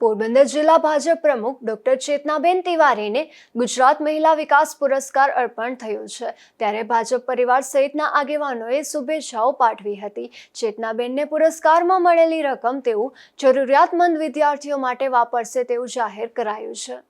પોરબંદર જિલ્લા ભાજપ પ્રમુખ ડોક્ટર ચેતનાબેન તિવારીને ગુજરાત મહિલા વિકાસ પુરસ્કાર અર્પણ થયો છે. ત્યારે ભાજપ પરિવાર સહિતના આગેવાનોએ શુભેચ્છાઓ પાઠવી હતી. ચેતનાબેનને પુરસ્કારમાં મળેલી રકમ તેઓ જરૂરિયાતમંદ વિદ્યાર્થીઓ માટે વાપરશે તેવું જાહેર કરાયું છે.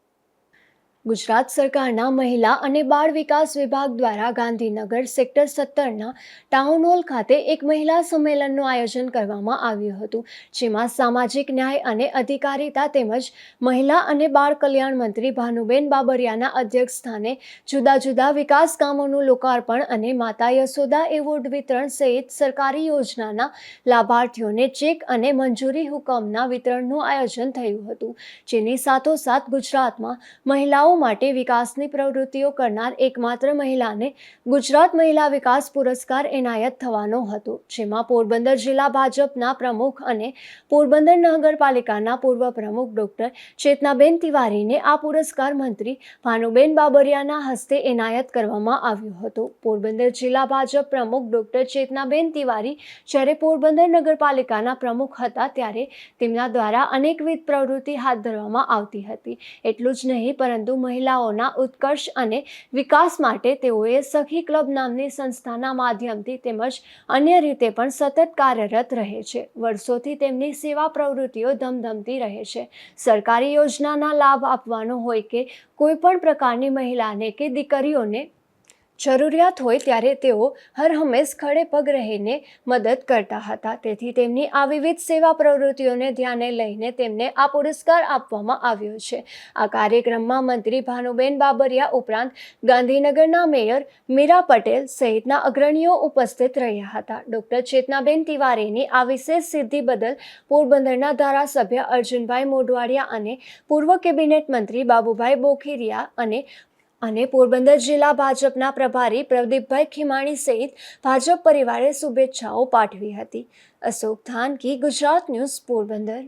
ગુજરાત સરકારના મહિલા અને બાળ વિકાસ વિભાગ દ્વારા ગાંધીનગર સેક્ટર સત્તરના ટાઉન હોલ ખાતે એક મહિલા સંમેલનનું આયોજન કરવામાં આવ્યું હતું, જેમાં સામાજિક ન્યાય અને અધિકારીતા તેમજ મહિલા અને બાળ કલ્યાણ મંત્રી ભાનુબેન બાબરિયાના અધ્યક્ષ સ્થાને જુદા જુદા વિકાસ કામોનું લોકાર્પણ અને માતા યશોદા એવોર્ડ વિતરણ સહિત સરકારી યોજનાના લાભાર્થીઓને ચેક અને મંજૂરી હુકમના વિતરણનું આયોજન થયું હતું, જેની સાથોસાથ ગુજરાતમાં મહિલાઓ માટે વિકાસની પ્રવૃત્તિઓ કરનાર એકમાત્ર મહિલાને ગુજરાત મહિલા વિકાસ પુરસ્કાર એનાયત થવાનો હતો, જેમાં પોરબંદર જિલ્લા ભાજપના પ્રમુખ અને પોરબંદર નગરપાલિકાના પૂર્વ પ્રમુખ ડોક્ટર ચેતનાબેન તિવારીને આ પુરસ્કાર મંત્રી ભાનુબેન બાબરિયાના હસ્તે એનાયત કરવામાં આવ્યો હતો. પોરબંદર જિલ્લા ભાજપ પ્રમુખ ડોક્ટર ચેતનાબેન તિવારી જ્યારે પોરબંદર નગરપાલિકાના પ્રમુખ હતા ત્યારે તેમના દ્વારા અનેકવિધ પ્રવૃત્તિ હાથ ધરવામાં આવતી હતી. એટલું જ નહીં, પરંતુ મહિલાઓના ઉત્કર્ષ અને વિકાસ માટે તેઓએ સખી ક્લબ નામની સંસ્થાના માધ્યમથી તેમજ અન્ય રીતે પણ સતત કાર્યરત રહે છે. વર્ષોથી તેમની સેવા પ્રવૃત્તિઓ ધમધમતી રહે છે. સરકારી યોજનાના લાભ આપવાનો હોય કે કોઈપણ પ્રકારની મહિલાને કે દીકરીઓને જરૂરિયાત હોય ત્યારે તેઓ હર હંમેશ ખડે પગ રહીને મદદ કરતા હતા. તેથી તેમની આ વિવિધ સેવા પ્રવૃત્તિઓને ધ્યાને લઈને તેમને આ પુરસ્કાર આપવામાં આવ્યો છે. આ કાર્યક્રમમાં મંત્રી ભાનુબેન બાબરિયા ઉપરાંત ગાંધીનગરના મેયર મીરા પટેલ સહિતના અગ્રણીઓ ઉપસ્થિત રહ્યા હતા. ડૉક્ટર ચેતનાબેન તિવારીની આ વિશેષ સિદ્ધિ બદલ પોરબંદરના ધારાસભ્ય અર્જુનભાઈ મોઢવાડિયા અને પૂર્વ કેબિનેટ મંત્રી બાબુભાઈ બોખીરિયા અને અને પોરબંદર જિલ્લા ભાજપના પ્રભારી પ્રદીપભાઈ ખીમાણી સહિત ભાજપ પરિવારે શુભેચ્છાઓ પાઠવી હતી. અશોક થાનકી, ગુજરાત ન્યૂઝ પોરબંદર.